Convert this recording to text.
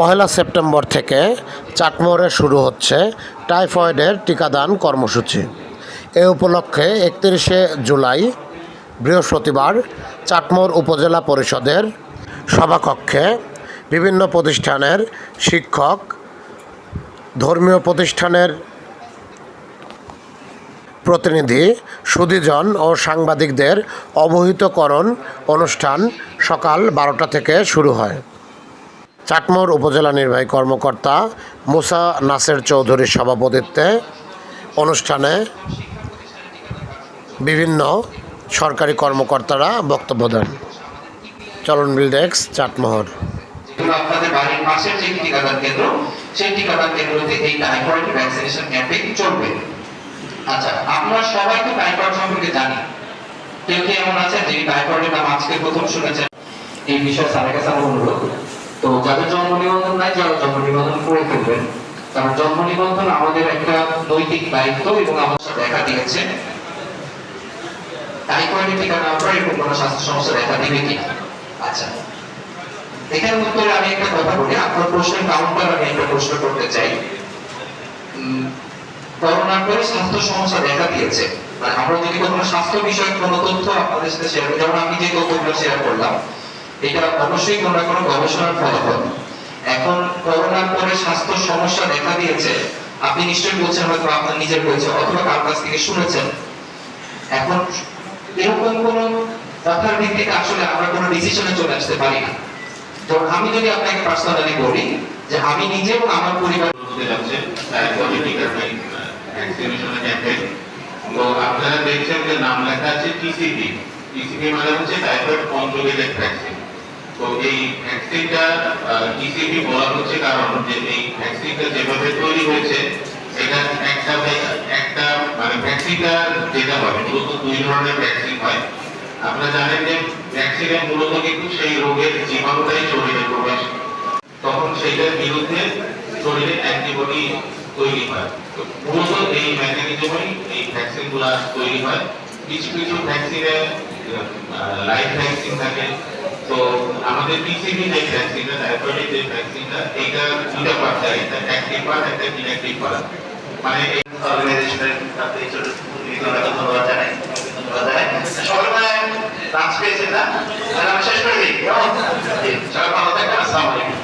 পহেলা September থেকে চাটমোহরে শুরু হচ্ছে টাইফয়েডের টিকাদান কর্মসূচি। এ উপলক্ষে একত্রিশে জুলাই, বৃহস্পতিবার চাটমোহর উপজেলা পরিষদের সভাকক্ষে বিভিন্ন প্রতিষ্ঠানের শিক্ষক, ধর্মীয় প্রতিষ্ঠানের প্রতিনিধি সুদীজন ও সাংবাদিকদের অবহিতকরণ অনুষ্ঠান সকাল বারোটা থেকে শুরু হয়। চাটমোর উপজেলা নির্বাহী কর্মকর্তা মুসা নাসের চৌধুরীর সভাপতিত্বে অনুষ্ঠানে বিভিন্ন সরকারি কর্মকর্তারা বক্তব্য দেন। চলন বিল ডেস্ক চাটমোহর আপনাদের বাড়ির পাশের যে টিকাদান কেন্দ্র, সেই টিকাদান কেন্দ্রতে এই টাইফয়েড ভ্যাকসিনেশন ক্যাম্পেইন চলবে? আচ্ছা আমরা সবাই তো টাইফয়েড সম্পর্কে জানি। কেউ কি এমন টাইফয়েডের নাম আজকে প্রথম শুনেছেন? এই বিষয়ে কাছে অনুরোধ তো যাদের জন্ম নিবন্ধন নাই, যারা জন্ম নিবন্ধন করে ফেলবেন, কারণ জন্ম নিবন্ধন আমাদের একটা নৈতিক দায়িত্ব এবং আমার সাথে দেখা দিয়েছে। টাইফয়েডের টিকা না পরে এরকম কোনো স্বাস্থ্য সমস্যা দেখা দিবে কি আচ্ছা এখানে উত্তরে আমি একটা কথা বলি। আপনার প্রশ্নের কাউন্টার আমি একটা প্রশ্ন করতে চাই। করোনার পরে স্বাস্থ্য সমস্যা দেখা দিয়েছে। মানে আমরা যদি কোনো স্বাস্থ্য বিষয়ক কোনো তথ্য আপনাদের সাথে শেয়ার করি, যেমন আমি যে তথ্যগুলো শেয়ার করলাম এটা অবশ্যই কোনো কোনো গবেষণার ফলাফল এখন করোনার পরে স্বাস্থ্য সমস্যা দেখা দিয়েছে। আপনি নিশ্চয়ই বলছেন হয়তো আপনার নিজের হয়েছে অথবা কার কাছ থেকে শুনেছেন। এখন এরকম কোন কথার ভিত্তিতে আসলে আমরা কোনো ডিসিশনে চলে আসতে পারি না। তো আমি যদি আপনাকে পার্সোনালি বলি যে আমি নিজে এবং আমার পরিবার তো আপনারা দেখছেন যে নাম লেখা আছে টিসিপি টিসিপি মানে হচ্ছে টাইফয়েড কন্ট্রোলেটেড ভ্যাকসিন তো এই ভ্যাকসিনটা টিসিপি বলা হচ্ছে, কারণ যে এই ভ্যাকসিনটা যেভাবে তৈরি হয়েছে এটা একটা একটা মানে ভ্যাকসিনটা যেটা হয়, মূলত দুই ধরনের ভ্যাকসিন হয়। আপনারা জানেন যে ভ্যাকসিনে মূলত কিন্তু সেই রোগের জীবাণুটাই শরীরে প্রবেশ, তখন সেইটার বিরুদ্ধে শরীরে অ্যান্টিবডি তৈরি হয়। মূলত এই মেকানিজমই এই ভ্যাকসিনগুলো তৈরি হয়। কিছু কিছু ভ্যাকসিনে লাইভ ভ্যাকসিন থাকে তো আমাদের পিসিবি যে ভ্যাকসিনটা টাইফয়েডের যে ভ্যাকসিনটা এটা দুটা পার্ট থাকে একটা অ্যাক্টিভ পার্ট একটা ইনঅ্যাক্টিভ পার্ট মানে এই অর্গানাইজেশনের সাথে ছোট ধন্যবাদ জানাই। ধন্যবাদ জানাই। সবাই মানে লাঞ্চ পেয়েছেন না? আমি শেষ করে দিই? সবাই ভালো থাকবেন। আসসালামু আলাইকুম।